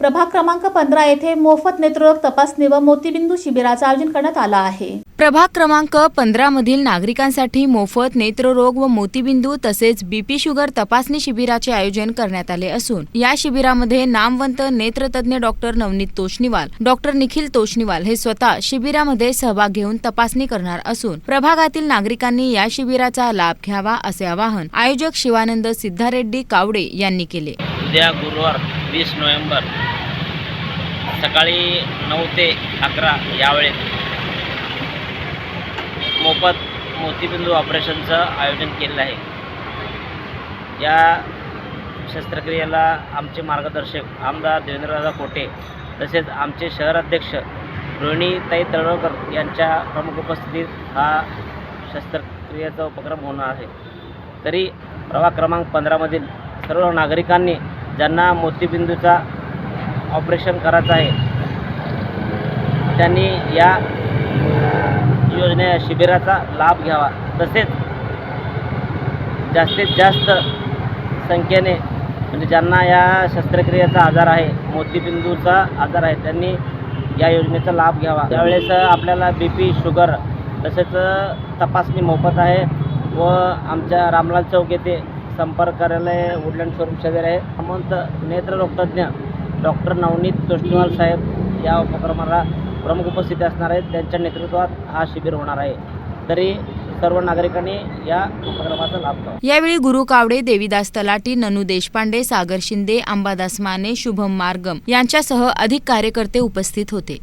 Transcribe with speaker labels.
Speaker 1: प्रभाग क्रमांक पंधरा येथे मोफत नेत्ररोग तपासणी व मोतीबिंदू शिबिराचं आयोजन करण्यात आलं आहे.
Speaker 2: प्रभाग क्रमांक पंधरा मधील नागरिकांसाठी मोफत नेत्ररोग व मोतीबिंदू तसेच बीपी शुगर तपासणी शिबिराचे आयोजन करण्यात आले असून या शिबिरामध्ये नामवंत नेत्रतज्ञ डॉक्टर नवनीत तोष्णीवाल डॉक्टर निखिल तोष्णीवाल हे स्वतः शिबिरामध्ये सहभाग घेऊन तपासणी करणार असून प्रभागातील नागरिकांनी या शिबिराचा लाभ घ्यावा असे आवाहन आयोजक शिवानंद सिद्धारेड्डी कावडे यांनी केले.
Speaker 3: उद्या गुरुवार वीस नोव्हेंबर सकाळी नऊ ते अकरा यावेळेत मोफत मोतीबिंदू ऑपरेशनचं आयोजन केलेलं आहे. या शस्त्रक्रियेला आमचे मार्गदर्शक आमदार देवेंद्रदादा कोटे तसेच आमचे शहराध्यक्ष रोहिणीताई तळवकर यांच्या प्रमुख उपस्थितीत हा शस्त्रक्रियेचा उपक्रम होणार आहे. तरी प्रभाग क्रमांक पंधरामधील सर्व नागरिकांनी ज्यांना मोतीबिंदूचा ऑपरेशन करायचं आहे. त्यांनी या योजने शिबिराचा लाभ घ्यावा. तसेच जास्तीत जास्त संख्येने म्हणजे ज्यांना या शस्त्रक्रियेचा आजार आहे मोतीबिंदूचा आजार आहे त्यांनी या योजनेचा लाभ घ्यावा. त्यावेळेस आपल्याला बी पी शुगर तसेच तपासणी मोफत आहे व आमच्या रामलाल चौक येथे संपर्क कार्यालय वुडलँड शोरूम शेजारी आहे. सामंत नेत्ररोगतज्ञ डॉक्टर नवनीत तोष्णीवाल साहेब या उपक्रमाला प्रमुख उपस्थिती असणार आहेत. त्यांच्या नेतृत्वात हा शिबिर होणार आहे. तरी सर्व नागरिकांनी या उपक्रमाचा लाभ घ्यावा.
Speaker 2: यावेळी गुरु कावडे देवीदास तलाटी ननू देशपांडे सागर शिंदे अंबादास माने शुभम मार्गम यांच्यासह अधिक कार्यकर्ते उपस्थित होते.